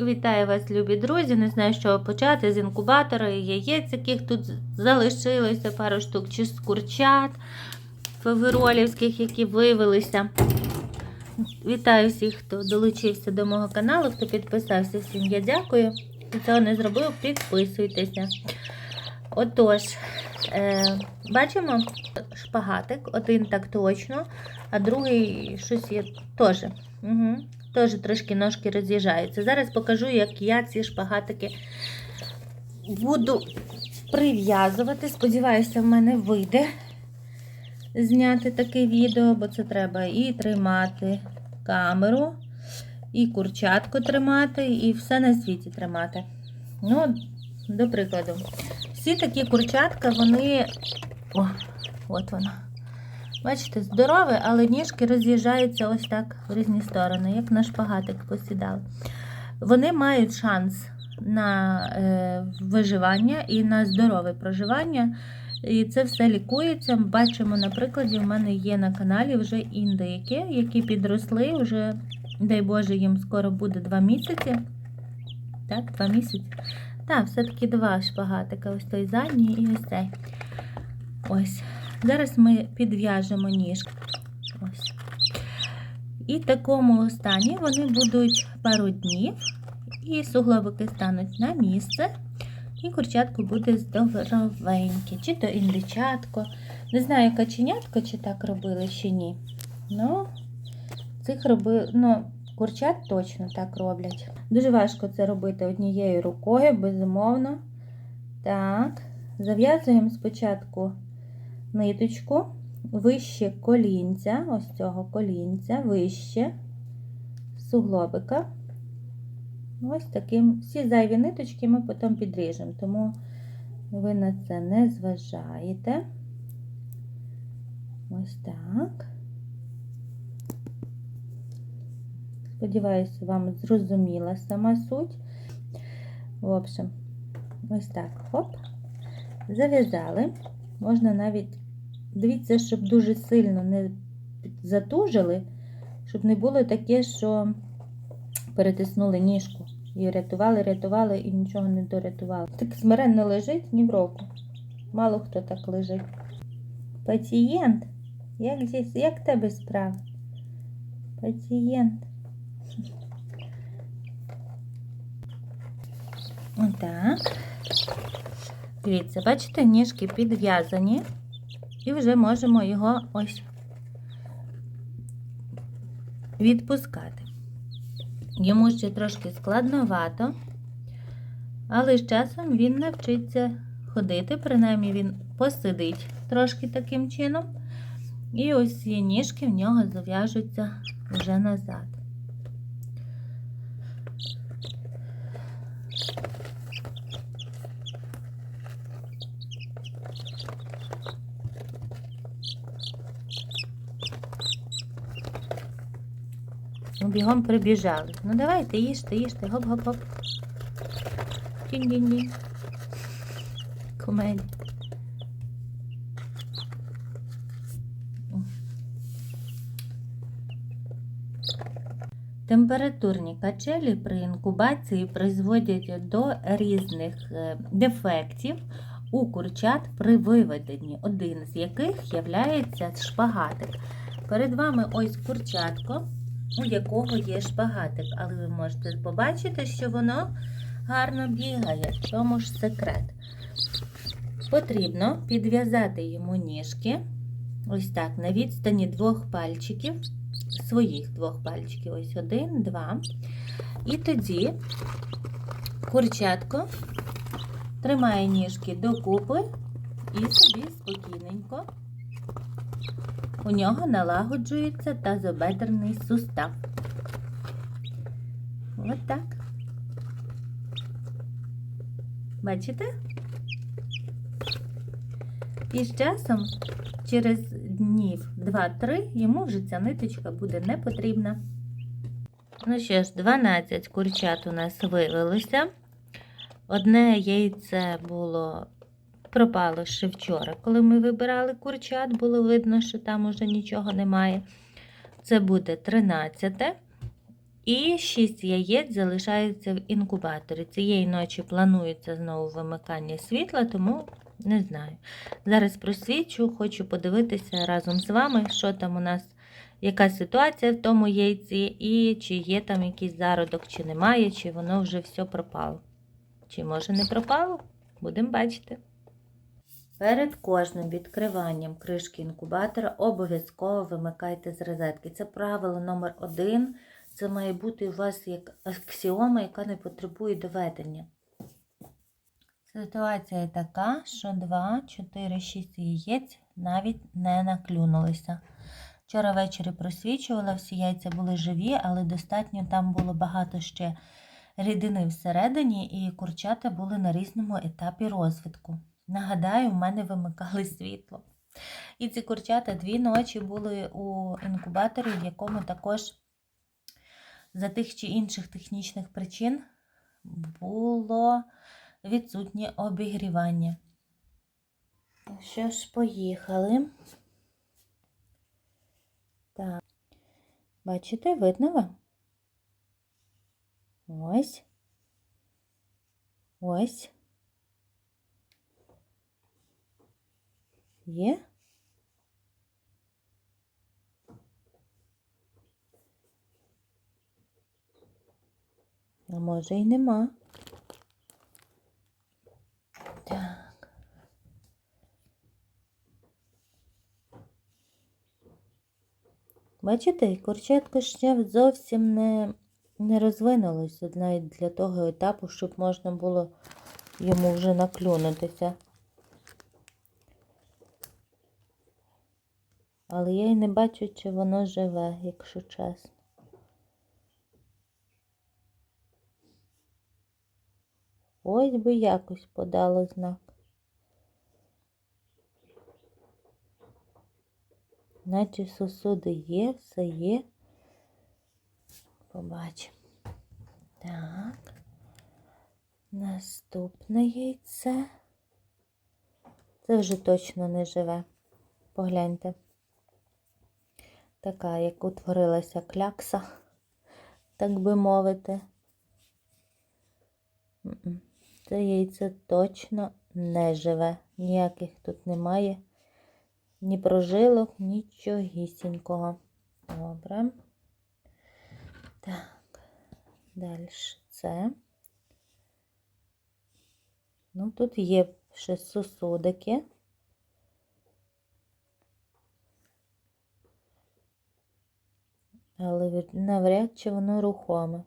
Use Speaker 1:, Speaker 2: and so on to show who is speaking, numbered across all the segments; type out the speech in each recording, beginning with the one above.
Speaker 1: Вітаю вас, любі друзі. Не знаю, чого почати з інкубатора і яєць, яких тут залишилося пару штук, чи з курчат фаверолівських, які вивелися. Вітаю всіх, хто долучився до мого каналу, хто підписався. Всім я дякую. Хто цього не зробив, підписуйтеся. Отож, е, бачимо шпагатик, один так точно, а другий щось є теж. Угу. Теж трошки ножки роз'їжджаються. Зараз покажу, як я ці шпагатики буду прив'язувати. Сподіваюся, в мене вийде зняти таке відео, бо це треба і тримати камеру, і курчатку тримати, і все на світі тримати. Ну, до прикладу, всі такі курчатка, вони. О, от вона. Бачите, здорове, але ніжки роз'їжджаються ось так в різні сторони, як на шпагатик посідали. Вони мають шанс на е, виживання і на здорове проживання. І це все лікується. Бачимо, на прикладі, в мене є на каналі вже індики, які підросли, вже, дай Боже, їм скоро буде 2 місяці. Так, 2 місяці. Так, все-таки два шпагатика. Ось той задній і ось цей. Ось. Зараз ми підв'яжемо. Ось. І в такому стані вони будуть пару днів, і суглобики стануть на місце, і курчатко буде здоровеньке, чи то індичатко. Не знаю, каченятко, чи так робили, чи ні. Ну, цих роби... ну, курчат точно так роблять. Дуже важко це робити однією рукою, безумовно. Так, зав'язуємо спочатку ниточку вище колінця, ось цього колінця, вище суглобика. Ось таким. Всі зайві ниточки ми потім підріжемо, тому ви на це не зважаєте. Ось так. Сподіваюся, вам зрозуміла сама суть. В общем, ось так, хоп, зав'язали. Можна навіть, дивіться, щоб дуже сильно не затужили, щоб не було таке, що перетиснули ніжку. І рятували, рятували і нічого не дорятували. Так смиренно лежить ні в року. Мало хто так лежить. Пацієнт, як здесь, як тебе справа? Пацієнт. Отак. Дивіться, бачите, ніжки підв'язані, і вже можемо його ось відпускати. Йому ще трошки складновато, але з часом він навчиться ходити, принаймні він посидить трошки таким чином. І ось ці ніжки в нього зав'яжуться вже назад. Бігом прибіжали. Ну давайте, їжте, їжте, гоп-гоп-гоп. Тінь-дінь-дінь. Комедія. Температурні качелі при інкубації призводять до різних е, дефектів у курчат при виведенні, один з яких є шпагатик. Перед вами ось курчатко у якого є шпагатик, але ви можете побачити, що воно гарно бігає, в тому ж секрет. Потрібно підв'язати йому ніжки, ось так, на відстані двох пальчиків, своїх двох пальчиків, ось один, два. І тоді курчатко тримає ніжки докупи і собі спокійненько у нього налагоджується тазобедрений сустав. Ось так. Бачите? І з часом, через днів 2-3, йому вже ця ниточка буде не потрібна. Ну що ж, 12 курчат у нас вивелося. Одне яйце було пропало ще вчора, коли ми вибирали курчат, було видно, що там уже нічого немає. Це буде 13. І 6 яєць залишається в інкубаторі. Цієї ночі планується знову вимикання світла, тому не знаю. Зараз просвічу, хочу подивитися разом з вами, що там у нас, яка ситуація в тому яйці, і чи є там якийсь зародок, чи немає, чи воно вже все пропало. Чи може не пропало? Будемо бачити. Перед кожним відкриванням кришки інкубатора обов'язково вимикайте з розетки. Це правило номер один. Це має бути у вас як аксіома, яка не потребує доведення. Ситуація така, що 2, 4, 6 яєць навіть не наклюнулися. Вчора ввечері просвічувала, всі яйця були живі, але достатньо там було багато ще рідини всередині, і курчата були на різному етапі розвитку. Нагадаю, в мене вимикали світло. І ці курчата дві ночі були у інкубаторі, в якому також за тих чи інших технічних причин було відсутнє обігрівання. Що ж, поїхали. Так, бачите, видно вам? Ось. Ось. Є? А може і нема. Так. Бачите, курчатко ще зовсім не, не розвинулося навіть для того етапу, щоб можна було йому вже наклюнутися. Але я й не бачу, чи воно живе, якщо чесно. Ось би якось подало знак. Наче сосуди є, все є. Побачимо. Так. Наступне яйце. Це вже точно не живе. Погляньте. Така, як утворилася клякса, так би мовити. Це яйце точно не живе. Ніяких тут немає. Ні прожилок, нічогісінького. Добре. Так, далі це. Ну, тут є ще сосудики. Але навряд чи воно рухоме.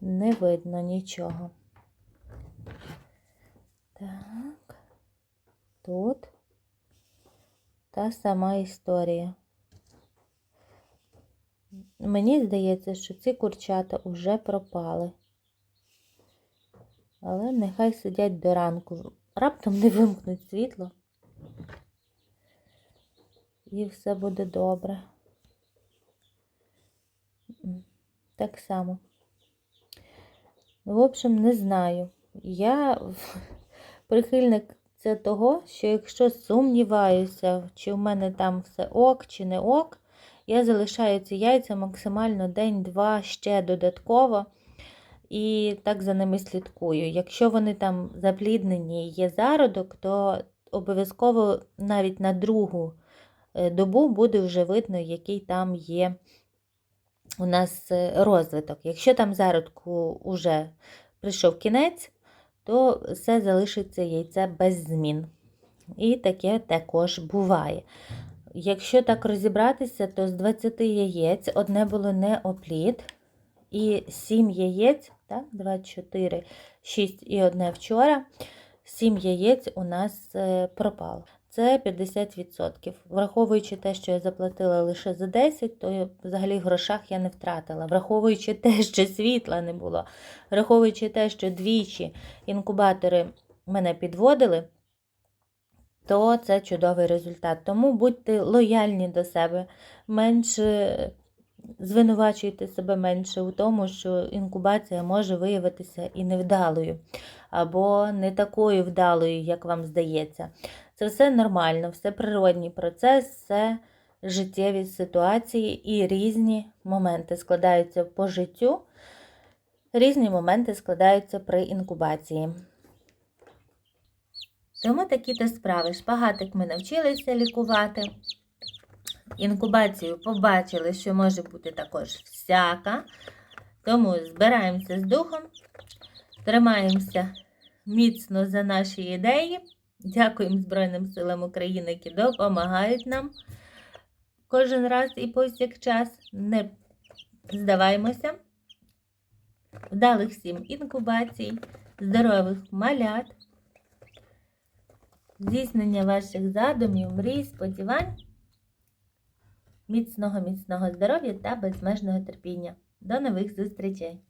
Speaker 1: Не видно нічого. Так, тут та сама історія. Мені здається, що ці курчата вже пропали. Але нехай сидять до ранку. Раптом не вимкнуть світло. І все буде добре. Так само. Ну, в общем, не знаю. Я прихильник це того, що якщо сумніваюся, чи в мене там все ок, чи не ок, я залишаю ці яйця максимально день-два ще додатково. І так за ними слідкую. Якщо вони там запліднені і є зародок, то обов'язково навіть на другу е, добу буде вже видно, який там є у нас е, розвиток. Якщо там зародку вже прийшов кінець, то все залишиться яйце без змін. І таке також буває. Якщо так розібратися, то з 20 яєць одне було не опліт, і 7 яєць, так, 24, 6 і одне вчора, 7 яєць у нас е, пропало. Це 50%. Враховуючи те, що я заплатила лише за 10, то взагалі в грошах я не втратила. Враховуючи те, що світла не було, враховуючи те, що двічі інкубатори мене підводили, то це чудовий результат. Тому будьте лояльні до себе, менше звинувачуйте себе менше у тому, що інкубація може виявитися і невдалою, або не такою вдалою, як вам здається. Це все нормально, все природній процес, все життєві ситуації і різні моменти складаються по життю. Різні моменти складаються при інкубації. Тому такі-то справи. Шпагатик ми навчилися лікувати. Інкубацію побачили, що може бути також всяка. Тому збираємося з духом, тримаємося міцно за наші ідеї. Дякуємо Збройним силам України, які допомагають нам кожен раз і повсякчас. Не здаваймося. Вдалих всім інкубацій, здорових малят, здійснення ваших задумів, мрій, сподівань, міцного, міцного здоров'я та безмежного терпіння. До нових зустрічей!